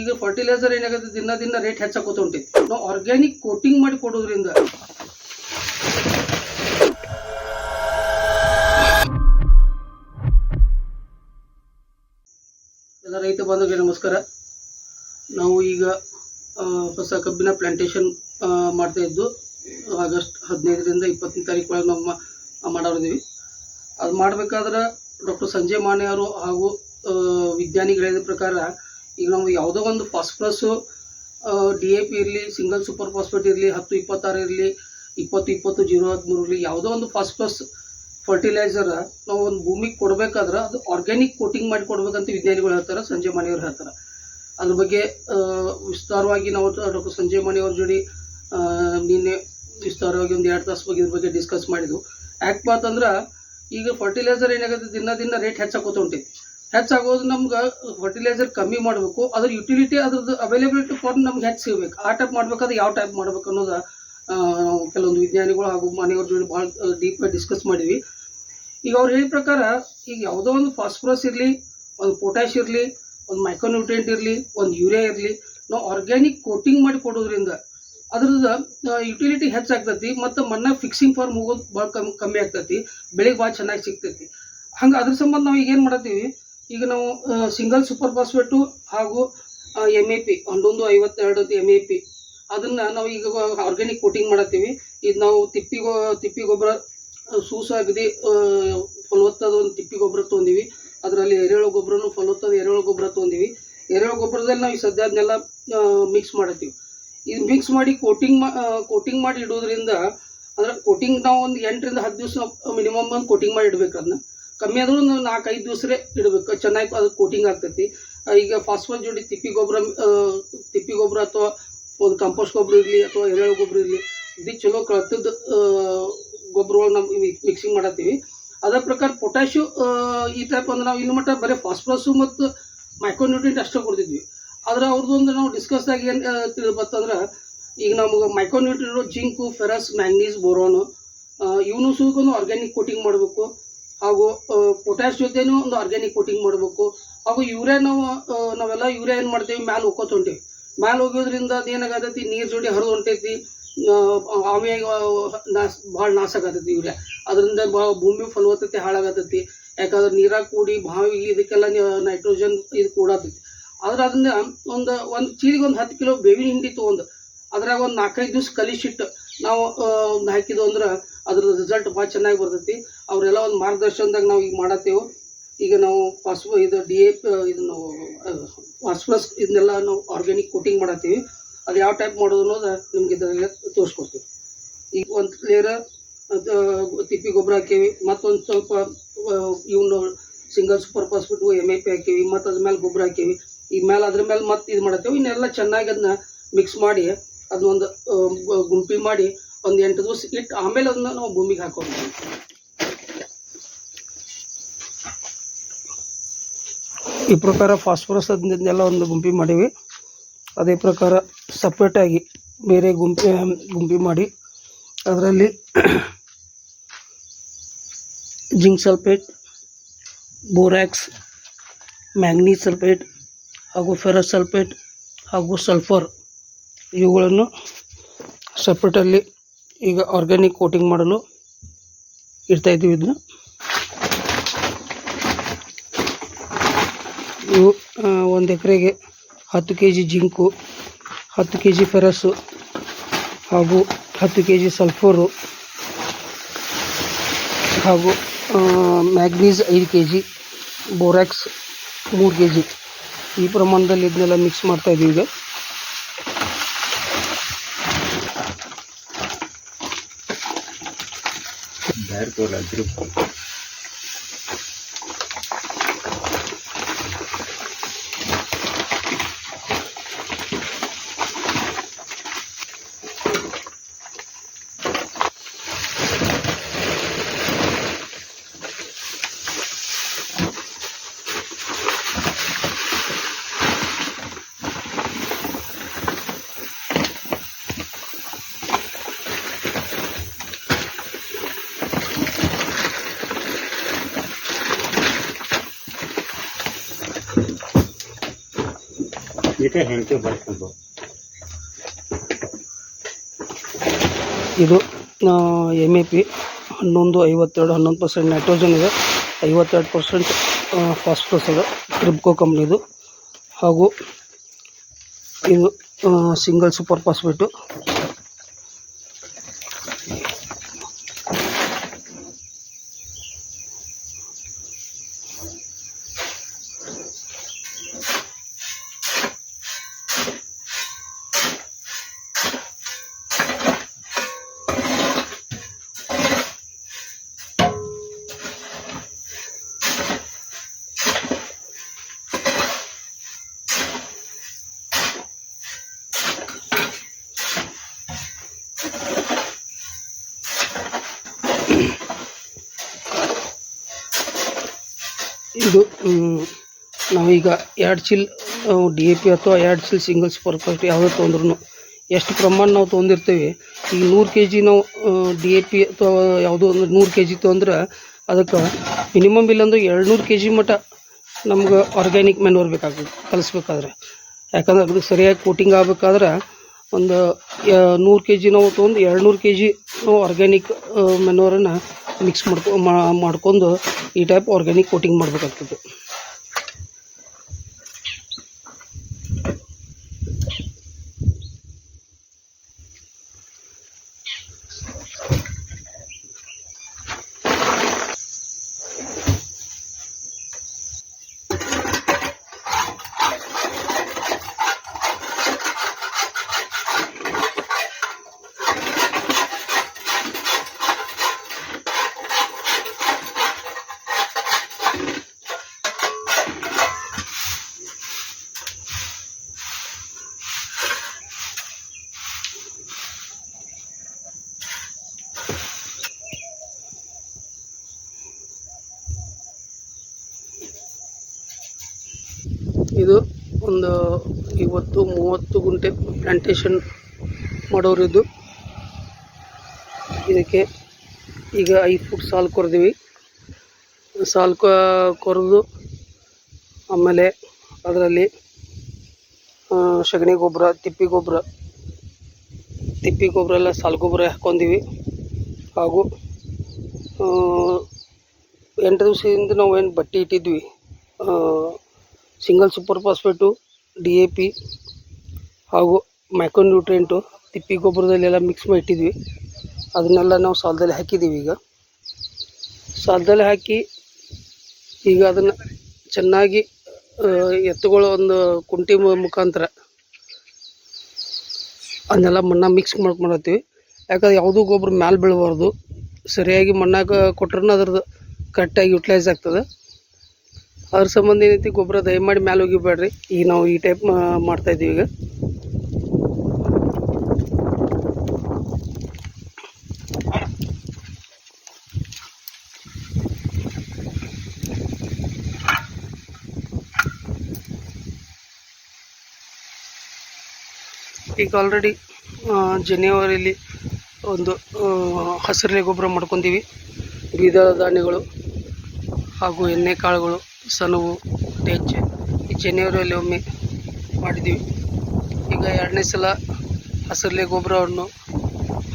ಈಗ ಫರ್ಟಿಲೈಸರ್ ಏನಾಗುತ್ತೆ? ದಿನ ದಿನ ರೇಟ್ ಹೆಚ್ಚಾಕೋತ ಹೊಂಟೈತಿ ನಾವು ಆರ್ಗ್ಯಾನಿಕ್ ಕೋಟಿಂಗ್ ಮಾಡಿ ಕೊಡೋದ್ರಿಂದ ಎಲ್ಲ ರೈತ ಬಾಂಧವರಿಗೆ ನಮಸ್ಕಾರ. ನಾವು ಈಗ ಹೊಸ ಕಬ್ಬಿನ ಪ್ಲಾಂಟೇಶನ್ ಮಾಡ್ತಾ ಇದ್ದು, ಆಗಸ್ಟ್ ಹದಿನೈದರಿಂದ ಇಪ್ಪತ್ತನೇ ತಾರೀಕು ಒಳಗೆ ನಮ್ಮ ಮಾಡೋರಿದ್ದೀವಿ ಅದು ಮಾಡಬೇಕಾದ್ರೆ ಡಾಕ್ಟರ್ ಸಂಜಯ್ ಮಾನೆ ಅವರು ಹಾಗೂ ವಿಜ್ಞಾನಿಗಳು ಪ್ರಕಾರ ಈಗ ನಮ್ಗೆ ಯಾವುದೋ ಒಂದು ಫಾಸ್ಫರಸ್ಸು ಡಿ ಎ ಪಿ ಇರಲಿ ಸಿಂಗಲ್ ಸೂಪರ್ ಫಾಸ್ಫೇಟ್ ಇರಲಿ, ಹತ್ತು, ಇಪ್ಪತ್ತಾರು ಇರಲಿ, ಇಪ್ಪತ್ತು ಇಪ್ಪತ್ತು, ಜೀರೋ, ಹದಿಮೂರು ಇರಲಿ, ಯಾವುದೋ ಒಂದು ಫಾಸ್ಫರಸ್ ಫರ್ಟಿಲೈಸರ್ ನಾವು ಒಂದು ಭೂಮಿಗೆ ಕೊಡಬೇಕಾದ್ರೆ ಅದು ಆರ್ಗ್ಯಾನಿಕ್ ಕೋಟಿಂಗ್ ಮಾಡಿ ಕೊಡ್ಬೇಕಂತ ವಿಜ್ಞಾನಿಗಳು ಹೇಳ್ತಾರೆ ಸಂಜಯ್ ಮಣಿಯವ್ರು ಹೇಳ್ತಾರೆ. ಅದ್ರ ಬಗ್ಗೆ ವಿಸ್ತಾರವಾಗಿ ನಾವು ಡಾಕ್ಟರ್ ಸಂಜಯ್ ಮಣಿಯವ್ರ ಜೋಡಿ ನಿನ್ನೆ ವಿಸ್ತಾರವಾಗಿ ಒಂದು ಎರಡು ತಾಸು ಬಗ್ಗೆ ಇದ್ರ ಬಗ್ಗೆ ಡಿಸ್ಕಸ್ ಮಾಡಿದ್ವು. ಯಾಕೆ ಅಂತಂದ್ರೆ ಈಗ ಫರ್ಟಿಲೈಸರ್ ಏನಾಗುತ್ತೆ, ದಿನ ದಿನ ರೇಟ್ ಹೆಚ್ಚಾಕೋತ ಹೊಂಟೈತಿ. ಹೆಚ್ಚಾಗೋದು ನಮ್ಗೆ ಫರ್ಟಿಲೈಸರ್ ಕಮ್ಮಿ ಮಾಡಬೇಕು, ಅದ್ರ ಯುಟಿಲಿಟಿ ಅದ್ರದ್ದು ಅವೈಲೇಬಿಲಿಟಿ ಫಾರ್ ನಮ್ಗೆ ಹೆಚ್ಚು ಸಿಗ್ಬೇಕು. ಆ ಟೈಪ್ ಮಾಡ್ಬೇಕಾದ್ರೆ ಯಾವ ಟೈಪ್ ಮಾಡ್ಬೇಕು ಅನ್ನೋದು ಕೆಲವೊಂದು ವಿಜ್ಞಾನಿಗಳು ಹಾಗೂ ಮನೆಯವ್ರ ಜೊತೆ ಭಾಳ ಡೀಪ್ ಡಿಸ್ಕಸ್ ಮಾಡಿದ್ವಿ. ಈಗ ಅವ್ರು ಹೇಳಿದ ಪ್ರಕಾರ, ಈಗ ಯಾವುದೋ ಒಂದು ಫಾಸ್ಫರಸ್ ಇರಲಿ, ಒಂದು ಪೊಟ್ಯಾಶ್ ಇರಲಿ, ಒಂದು ಮೈಕ್ರೋನ್ಯೂಟ್ರಿಯೆಂಟ್ ಇರಲಿ, ಒಂದು ಯೂರಿಯಾ ಇರಲಿ, ನಾವು ಆರ್ಗ್ಯಾನಿಕ್ ಕೋಟಿಂಗ್ ಮಾಡಿ ಕೊಡೋದ್ರಿಂದ ಅದ್ರದ್ದು ಯುಟಿಲಿಟಿ ಹೆಚ್ಚಾಗ್ತೈತಿ ಮತ್ತು ಮಣ್ಣ ಫಿಕ್ಸಿಂಗ್ ಫಾರ್ಮ್ ಹೋಗೋದು ಭಾಳ ಕಮ್ಮಿ ಕಮ್ಮಿ ಆಗ್ತೈತಿ, ಬೆಳೆಗೆ ಭಾಳ ಚೆನ್ನಾಗಿ ಸಿಗ್ತೈತಿ. ಹಂಗೆ ಅದ್ರ ಸಂಬಂಧ ನಾವು ಈಗ ಏನು ಮಾಡತ್ತೀವಿ ಈಗ ನಾವು ಸಿಂಗಲ್ ಸೂಪರ್ ಫಾಸ್ಫೇಟು ಹಾಗೂ ಎಂ ಎ ಪಿ ಒಂದೊಂದು ಐವತ್ತೆರಡು ಎಂ ಎ ಪಿ ಅದನ್ನು ನಾವು ಈಗ ಆರ್ಗ್ಯಾನಿಕ್ ಕೋಟಿಂಗ್ ಮಾಡತ್ತೀವಿ. ಇದು ನಾವು ತಿಪ್ಪಿ ಗೊ, ತಿಪ್ಪಿ ಗೊಬ್ಬರ ಸೂಸಾಗದಿ ಫಲವತ್ತಾದ ಒಂದು ತಿಪ್ಪಿ ಗೊಬ್ಬರ ತೊಗೊಂಡಿವಿ. ಅದರಲ್ಲಿ ಎರೆಹುಳು ಗೊಬ್ಬರನು ಫಲವತ್ತಾದ ಎರೆಹುಳು ಗೊಬ್ಬರ ತೊಗೊಂಡಿವಿ. ಎರೆಹುಳು ಗೊಬ್ಬರದಲ್ಲಿ ನಾವು ಈ ಸದ್ಯ ಅದನ್ನೆಲ್ಲ ಮಿಕ್ಸ್ ಮಾಡತ್ತೀವಿ. ಇದು ಮಿಕ್ಸ್ ಮಾಡಿ ಕೋಟಿಂಗ್ ಮಾ ಕೋಟಿಂಗ್ ಮಾಡಿ ಇಡೋದ್ರಿಂದ ಅಂದ್ರೆ ಕೋಟಿಂಗ್ ನಾವು ಒಂದು ಎಂಟರಿಂದ ಹತ್ತು ದಿವಸ ಮಿನಿಮಮ್ ಒಂದು ಕೋಟಿಂಗ್ ಮಾಡಿ ಇಡಬೇಕು ಅದನ್ನ ಕಮ್ಮಿ ಆದ್ರೂ ಒಂದು ನಾಲ್ಕೈದು ದಿವಸರೇ ಇಡಬೇಕು. ಚೆನ್ನಾಗಿ ಅದು ಕೋಟಿಂಗ್ ಆಗ್ತೈತಿ. ಈಗ ಫಾಸ್ಫರ್ ಜೋಡಿ ತಿಪ್ಪಿ ಗೊಬ್ಬರ ತಿಪ್ಪಿ ಗೊಬ್ಬರ ಅಥವಾ ಒಂದು ಕಂಪೋಸ್ಟ್ ಗೊಬ್ಬರ ಇರಲಿ ಅಥವಾ ಎರೆಹುಳು ಗೊಬ್ಬರ ಇರಲಿ ಇದು ಚಲೋ ಕಳ್ತದ ಗೊಬ್ಬರಗಳು ನಮ್ಮ ಮಿಕ್ಸಿಂಗ್ ಮಾಡತ್ತೀವಿ. ಅದರ ಪ್ರಕಾರ ಪೊಟ್ಯಾಶು ಈ ಟೈಪ್ ಅಂದ್ರೆ ನಾವು ಇನ್ನು ಮಟ್ಟ ಬರೀ ಫಾಸ್ಫರಸ್ಸು ಮತ್ತು ಮೈಕ್ರೋನ್ಯೂಟ್ರಿಯೆಂಟ್ ಅಷ್ಟೇ ಕೊಡ್ತಿದ್ವಿ. ಆದರೆ ಅವ್ರದ್ದು ಒಂದು ನಾವು ಡಿಸ್ಕಸ್ದಾಗ ಏನು ತಿಳಿದ್ಬಂತಂದ್ರೆ ಈಗ ನಮಗೆ micronutrient zinc ferrous manganese boron ಇವನು ಸುಗೊಂದು ಆರ್ಗ್ಯಾನಿಕ್ ಕೋಟಿಂಗ್ ಮಾಡಬೇಕು. ಹಾಗೂ ಪೊಟ್ಯಾಶ್ ಜೊತೆನೂ ಒಂದು ಆರ್ಗ್ಯಾನಿಕ್ ಕೋಟಿಂಗ್ ಮಾಡಬೇಕು. ಹಾಗೂ ಯೂರಿಯಾ ನಾವು ನಾವೆಲ್ಲ ಯೂರಿಯಾ ಏನು ಮಾಡ್ತೀವಿ? ಮ್ಯಾಲೆ ಹೋಗ್ಕೋತ ಹೊಂಟೇವಿ. ಮ್ಯಾಲೆ ಹೋಗೋದ್ರಿಂದ ಅದು ಏನಾಗತೈತಿ? ನೀರು ಜೋಡಿ ಹರಿದು ಹೊಂಟೈತಿ. ಆಮೇಲೆ ನಾಶ ಭಾಳ ನಾಶ ಆಗತೈತಿ ಯೂರಿಯಾ. ಅದರಿಂದ ಭಾಳ ಭೂಮಿ ಫಲವತ್ತತೆ ಹಾಳಾಗತೈತಿ. ಯಾಕಂದ್ರೆ ನೀರಾಗ ಕೂಡಿ, ಬಾವಿ ಇದಕ್ಕೆಲ್ಲ ನೈಟ್ರೋಜನ್ ಇದು ಕೂಡತೈತಿ. ಆದ್ರೆ ಅದನ್ನ, ಒಂದು ಒಂದು ಚೀಲಿಗೆ ಒಂದು ಹತ್ತು ಕಿಲೋ ಬೇವಿನ ಹಿಂಡಿ ತೊಗೊಂಡು ಅದ್ರಾಗ ಒಂದು ನಾಲ್ಕೈದು ದಿವ್ಸ ಕಲಿಸಿಟ್ಟು ನಾವು ಒಂದು ಹಾಕಿದ್ವು ಅಂದ್ರೆ ಅದ್ರ ರಿಸಲ್ಟ್ ಭಾಳ ಚೆನ್ನಾಗಿ ಬರ್ತೈತಿ. ಅವರೆಲ್ಲ ಒಂದು ಮಾರ್ಗದರ್ಶನದಾಗ ನಾವು ಈಗ ಮಾಡತ್ತೇವೆ. ಈಗ ನಾವು ಫಾಸ್ ಇದು ಡಿ ಎ ಇದು ನಾವು ಫಾಸ್ಫರಸ್ ಇದನ್ನೆಲ್ಲ ನಾವು ಆರ್ಗ್ಯಾನಿಕ್ ಕೋಟಿಂಗ್ ಮಾಡತ್ತೀವಿ. ಅದು ಯಾವ ಟೈಪ್ ಮಾಡೋದು ಅನ್ನೋದು ನಿಮ್ಗೆ ಇದರಲ್ಲಿ ತೋರಿಸ್ಕೊಡ್ತೀವಿ. ಈಗ ಒಂದು ಲೇಯರ್ ತಿಪ್ಪಿ ಗೊಬ್ಬರ ಹಾಕೀವಿ. ಮತ್ತೊಂದು ಸ್ವಲ್ಪ ಇವನು single super phosphate M I P ಹಾಕೀವಿ. ಮತ್ತು ಅದ್ರ ಮೇಲೆ ಗೊಬ್ಬರ ಹಾಕೀವಿ. ಈ ಮೇಲೆ ಅದ್ರ ಮೇಲೆ ಮತ್ತೆ ಇದು ಮಾಡತ್ತೇವೆ. ಇನ್ನೆಲ್ಲ ಚೆನ್ನಾಗಿ ಅದನ್ನ ಮಿಕ್ಸ್ ಮಾಡಿ ಅದನ್ನೊಂದು ಗುಂಪಿ ಮಾಡಿ ಒಂದು ಎಂಟು ದಿವಸ ಇಟ್ಟು ಆಮೇಲೆ ಅದನ್ನ ನಾವು ಭೂಮಿಗೆ ಹಾಕೋದು. ಈ ಪ್ರಕಾರ ಫಾಸ್ಫರಸ್ ಅದನ್ನೆಲ್ಲ ಒಂದು ಗುಂಪಿ ಮಾಡೀವಿ. ಅದೇ ಪ್ರಕಾರ ಸಪ್ರೇಟಾಗಿ ಬೇರೆ ಗುಂಪಿ ಗುಂಪಿ ಮಾಡಿ ಅದರಲ್ಲಿ zinc sulphate borax manganese sulphate ಹಾಗೂ ಫೆರಸ್ ಸಲ್ಫೇಟ್ ಹಾಗೂ ಸಲ್ಫರ್ ಇವುಗಳನ್ನು ಸಪ್ರೇಟಲ್ಲಿ ಈಗ ಆರ್ಗ್ಯಾನಿಕ್ ಕೋಟಿಂಗ್ ಮಾಡಲು ಇಡ್ತಾ ಇದ್ದೀವಿ ಇದನ್ನ. ಇವು ಒಂದು ಎಕರೆಗೆ ಹತ್ತು ಕೆ ಜಿ ಜಿಂಕು, ಹತ್ತು ಕೆ ಜಿ ಫೆರಸ್ಸು ಹಾಗೂ ಹತ್ತು ಕೆ ಜಿ ಸಲ್ಫರು ಹಾಗೂ ಮ್ಯಾಗ್ನೀಸ್ ಐದು ಕೆ ಜಿ ಬೋರ್ಯಾಕ್ಸ್ ಮೂರು ಕೆ ಜಿ ಈ ಪ್ರಮಾಣದಲ್ಲಿ ಇದನ್ನೆಲ್ಲ ಮಿಕ್ಸ್ ಮಾಡ್ತಾ ಇದ್ದೀವಿ ಈಗ. pertenecer por el grupo. ಇದೆ ಇದು ಎಂ ಎ ಪಿ ಹನ್ನೊಂದು, ಐವತ್ತೆರಡು, ಹನ್ನೊಂದು ಪರ್ಸೆಂಟ್ ನೈಟ್ರೋಜನ್ ಇದೆ. ಐವತ್ತೆರಡು ಪರ್ಸೆಂಟ್ ಫಾಸ್ಫರಸ್ ಇದೆ. ಕ್ರಿಪ್ಕೋ ಕಂಪ್ನಿದು ಹಾಗೂ ಇದು ಸಿಂಗಲ್ ಸೂಪರ್ ಫಾಸ್ಫೇಟು ಇದು ನಾವು ನಾವೀಗ ಎರಡು ಚಿಲ್ ಡಿ ಎ ಪಿ ಅಥವಾ ಎರಡು ಚಿಲ್ ಸಿಂಗಲ್ ಸೂಪರ್ ಫಾಸ್ಟ್ ಯಾವುದೇ ತೊಗೊಂಡ್ರು ಎಷ್ಟು ಪ್ರಮಾಣ ನಾವು ತೊಗೊಂಡಿರ್ತೇವೆ ಈಗ ನೂರು ಕೆ ಜಿ ನಾವು ಡಿ ಎ ಪಿ ಅಥವಾ ಯಾವುದೋ ಒಂದು ನೂರು ಕೆ ಜಿ ತೊಗೊಂಡ್ರೆ ಅದಕ್ಕೆ ಮಿನಿಮಮ್ ಇಲ್ಲಂದ್ರೆ ಎರಡು ನೂರು ಕೆ ಜಿ ಮಟ್ಟ ನಮ್ಗೆ ಆರ್ಗ್ಯಾನಿಕ್ ಮೆನ್ಯೂರ್ ಬೇಕಾಗ್ತದೆ ಕಲಿಸ್ಬೇಕಾದ್ರೆ. ಯಾಕಂದ್ರೆ ಅದಕ್ಕೆ ಸರಿಯಾಗಿ ಕೋಟಿಂಗ್ ಆಗಬೇಕಾದ್ರೆ ಒಂದು ನೂರು ಕೆ ಜಿ ನಾವು ತೊಗೊಂಡು ಎರಡು ನೂರು ಕೆ ಜಿ ಆರ್ಗ್ಯಾನಿಕ್ ಮೆನ್ಯೂರನ್ನು ಮಿಕ್ಸ್ ಮಾಡ್ಕೊ ಮಾಡ್ಕೊಂಡು ಈ ಟೈಪ್ ಆರ್ಗ್ಯಾನಿಕ್ ಕೋಟಿಂಗ್ ಮಾಡಬೇಕಾಗ್ತದೆ. ಇದು ಒಂದು ಇವತ್ತು ಮೂವತ್ತು ಗುಂಟೆ ಪ್ಲಾಂಟೇಶನ್ ಮಾಡೋರಿದ್ದು ಇದಕ್ಕೆ ಈಗ ಐದು ಫುಟ್ ಸಾಲು ಕೊರೆದಿವಿ. ಸಾಲು ಕೊರೆದು ಆಮೇಲೆ ಅದರಲ್ಲಿ ಸಗಣಿ ಗೊಬ್ಬರ ತಿಪ್ಪಿ ಗೊಬ್ಬರ ತಿಪ್ಪಿ ಗೊಬ್ಬರ ಎಲ್ಲ ಸಾಲು ಗೊಬ್ಬರ ಹಾಕೊಂಡಿವಿ ಹಾಗೂ ಎಂಟು ದಿವಸದಿಂದ ನಾವು ಏನು ಬಟ್ಟೆ ಇಟ್ಟಿದ್ವಿ. Single super phosphate, D A P ಹಾಗೂ ಮೈಕ್ರೋನ್ಯೂಟ್ರಿಯೆಂಟು ತಿಪ್ಪಿ ಗೊಬ್ಬರದಲ್ಲೆಲ್ಲ ಮಿಕ್ಸ್ ಮಾಡಿ ಇಟ್ಟಿದ್ವಿ ಅದನ್ನೆಲ್ಲ ನಾವು ಸಾಲದಲ್ಲಿ ಹಾಕಿದ್ದೀವಿ ಈಗ. ಸಾಲದಲ್ಲಿ ಹಾಕಿ ಈಗ ಅದನ್ನು ಚೆನ್ನಾಗಿ ಎತ್ತುಗಳು ಒಂದು ಕುಂಟಿ ಮುಖಾಂತರ ಅದನ್ನೆಲ್ಲ ಮಣ್ಣ ಮಿಕ್ಸ್ ಮಾಡ್ಕೊಂಡತ್ತೀವಿ. ಯಾಕಂದ್ರೆ ಯಾವುದೂ ಗೊಬ್ಬರ ಮ್ಯಾಲೆ ಬೀಳಬಾರ್ದು. ಸರಿಯಾಗಿ ಮಣ್ಣಾಗ ಕೊಟ್ರೂ ಅದ್ರದ್ದು ಕರೆಕ್ಟಾಗಿ ಯುಟಿಲೈಸ್ ಆಗ್ತದೆ. ಅದ್ರ ಸಂಬಂಧ ಏನೈತಿ ಗೊಬ್ಬರ ದಯಮಾಡಿ ಮ್ಯಾಲೆ ಹೋಗಿಬೇಡ್ರಿ ಈಗ ನಾವು ಈ ಟೈಪ್ ಮಾಡ್ತಾ ಇದ್ದೀವಿ ಈಗ. ಈಗ ಆಲ್ರೆಡಿ ಜನವರಿಲಿ ಒಂದು ಹಸಿರಲೆ ಗೊಬ್ಬರ ಮಾಡ್ಕೊತೀವಿ ದ್ವಿದಳ ಧಾನ್ಯಗಳು ಹಾಗೂ ಎಣ್ಣೆ ಕಾಳುಗಳು. ಸನವು ಟೆಚ್ ಈ ಜನವರಿಯಲ್ಲಿ ಒಮ್ಮೆ ಮಾಡಿದ್ದೀವಿ. ಈಗ ಎರಡನೇ ಸಲ ಹಸಿರಲೆ ಗೊಬ್ಬರವನ್ನು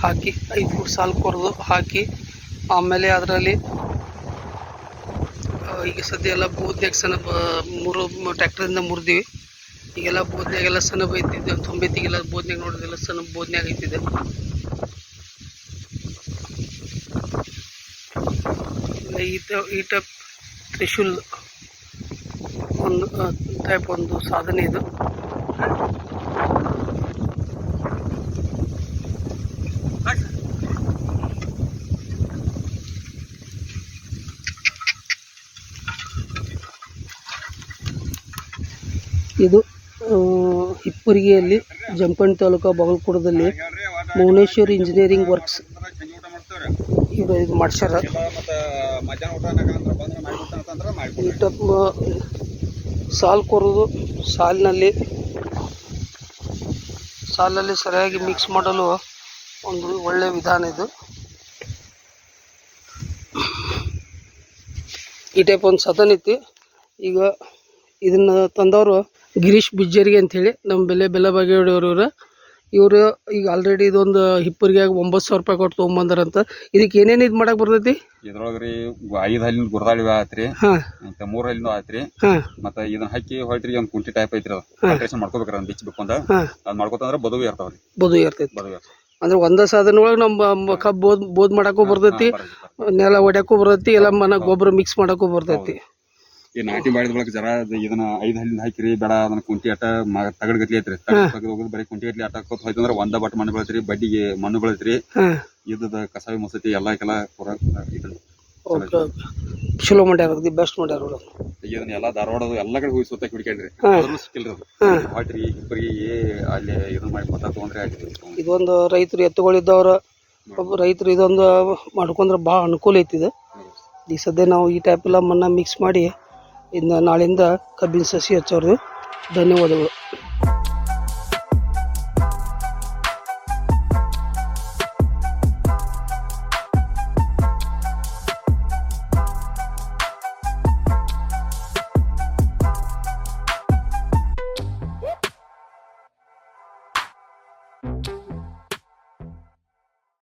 ಹಾಕಿ, ಐದು ಫುಟ್ ಸಾಲು ಕೊರೆದು ಹಾಕಿ, ಆಮೇಲೆ ಅದರಲ್ಲಿ ಈಗ ಸದ್ಯ ಎಲ್ಲ ಬೂದ್ನ್ಯಾಗ ಸಣ್ಣ ಮೂರು ಟ್ಯಾಕ್ಟ್ರಿಂದ ಮುರಿದೀವಿ. ಈಗೆಲ್ಲ ಬೋದ್ನ್ಯಾಗೆಲ್ಲ ಸಣ್ಣ ಬೈತಿದ್ದೆ ತೊಂಬತ್ತಿಗೆಲ್ಲ ಬೋದ್ನ್ಯಾಗ ನೋಡಿದೆಲ್ಲ ಸಣ್ಣ ಬೋದ್ನ್ಯಾಗ ಐತಿದೆ. ಈ ಟೈಪ್ ತ್ರಿಶೂಲ್ ಒಂದು ಟೈಪ್ ಒಂದು ಸಾಧನೆ ಇದು. ಇದು ಇಪ್ಪರಿಗೆಯಲ್ಲಿ ಹಿಪ್ಪರಿಗೆಯಲ್ಲಿ ಜಂಪಣ್ಣ ತಾಲೂಕು ಬಾಗಲಕೋಟದಲ್ಲಿ ಭುವನೇಶ್ವರ್ ಇಂಜಿನಿಯರಿಂಗ್ ವರ್ಕ್ಸ್ ಇದು ಇದು ಮಾಡ್ಸ್ಯಾರ. ಸಾಲು ಕೊರೋದು, ಸಾಲಿನಲ್ಲಿ. ಸಾಲಲ್ಲಿ ಸರಿಯಾಗಿ ಮಿಕ್ಸ್ ಮಾಡಲು ಒಂದು ಒಳ್ಳೆಯ ವಿಧಾನ ಇದು. ಈ ಟೈಪ್ ಒಂದು ಸದನ್ ಐತಿ. ಈಗ ಇದನ್ನು ತಂದವರು ಗಿರೀಶ್ ಬಿಜ್ಜರಿಗೆ ಅಂಥೇಳಿ ನಮ್ಮ ಬೆಲೆ ಬೆಲ್ಲ ಬಗೆಹೊಡೆಯವರು ಇವರು ಈಗ ಆಲ್ರೆಡಿ ಇದೊಂದು ಹಿಪ್ಪರಿಗೆ ಒಂಬತ್ತು ಸಾವಿರ ರೂಪಾಯಿ ಕೊಟ್ಟು ತೊಗೊಂಬಂದಾರಂತ. ಇದಕ್ಕೆ ಏನೇನು ಇದು ಮಾಡಕ್ಕೆ ಬರ್ತೈತಿ? ಇದ್ರೊಳಗೆ ರೀ ಐದು ಹಲ್ಲಿನ ಗುರ್ದಾಳಿ ಆತ್ರಿ. ಹಾಂ. ಮತ್ತೆ ಮೂರ್ ಹಲ್ಲಿನ ಆತ್ರಿ. ಹಾಂ. ಮತ್ತೆ ಇದನ್ನ ಹಾಕಿ ಹೊಳ್ತ್ರಿ ಒಂದು ಕುಂಟಿ ಟೈಪ್ ಐತ್ರಿ ಅದು. ಆಲ್ಟ್ರೇಷನ್ ಮಾಡ್ಕೋಬೇಕ್ರಿ ಅದನ್ನ ಬಿಚ್ಚಬೇಕು ಅಂತ ಹಾಂ. ಅದ್ ಮಾಡ್ಕೋತಂದ್ರ ಬದುವು ಇರ್ತಾವ್ರಿ. ಬದು ಇರ್ತೈತಿ. ಬದುವು ಇರ್ತಾವ ಅಂದ್ರೆ ಒಂದೇ ಸಾಧನ ಒಳಗೆ ನಮ್ಮ ಕಬ್ ಕಬ್ಬು ಬೋದ್ ಬೋದ್ ಮಾಡಕ್ಕೂ ಬರ್ತೈತಿ ನೆಲ ಹೊಡ್ಯಾಕೂ ಬರ್ತೈತಿ ಎಲ್ಲ ಮನ ಗೊಬ್ಬರ ಮಿಕ್ಸ್ ಮಾಡಕ್ಕೂ ಬರ್ತೈತಿ. ಈ ನಾಟಿ ಮಾಡಿದ ಬಳಕ ಜರ ಅದು ಇದನ್ನ ಐದ್ ಹಲ್ಲಿಂದ ಹಾಕಿರಿ ಬೇಡ ಅದನ್ನ ಕುಂಟಿ ಆಟ ತಗಡ್ ಗಟ್ಲಿ ಐತ್ರಿ. ತಗಡ್ ಹೋಗೋದು ಬರೀ ಕುಂಟಿ ಗಟ್ಲಿ ಆಟ ಕೊತ್ ಹೋಯ್ತಂದ್ರ ಒಂದ ಬಟ್ ಮಣ್ಣು ಬೆಳತ್ರಿ ಬಡ್ಡಿಗೆ ಮಣ್ಣು ಬೆಳತ್ರಿ. ಹಾಂ. ಇದ್ದದ ಕಸಾವಿ ಮಸತಿ ಎಲ್ಲಾ ಕೆಲ ಪೂರ ಚಲೋ ಮಾಡ್ಯಾರ ಬೆಸ್ಟ್ ಮಾಡ್ಯಾರ ಇದನ್ನ ಎಲ್ಲಾ ಧಾರವಾಡದ ಎಲ್ಲಾ ಕಡೆ ಹೋಗಿ ಸುತ್ತ ಹಿಡ್ಕೊಂಡ್ರಿ ಸಿಕ್ಕಿಲ್ರಿ ಅದು. ಹೊಟ್ರಿ ಇಬ್ಬರಿಗೆ ಅಲ್ಲಿ ಇದನ್ನ ಮಾಡಿ ಮತ ತಗೊಂಡ್ರೆ ಆಗಿದ್ರಿ ಇದೊಂದು ರೈತರು ಎತ್ತುಗಳಿದ್ದವ್ರ ಒಬ್ಬ ರೈತರು ಇದೊಂದು ಮಾಡ್ಕೊಂಡ್ರೆ ಬಹಳ ಅನುಕೂಲ ಐತಿ ಇದು. ಈ ಸದ್ಯ ನಾವು ಈ ಟೈಪ್ ಎಲ್ಲ ಮಣ್ಣ ಮಿಕ್ಸ್ ಮಾಡಿ ಇದನ್ನ ನಾಳೆಯಿಂದ ಕಬ್ಬಿನ ಸಸಿ ಹಚ್ಚೋರು. ಧನ್ಯವಾದಗಳು.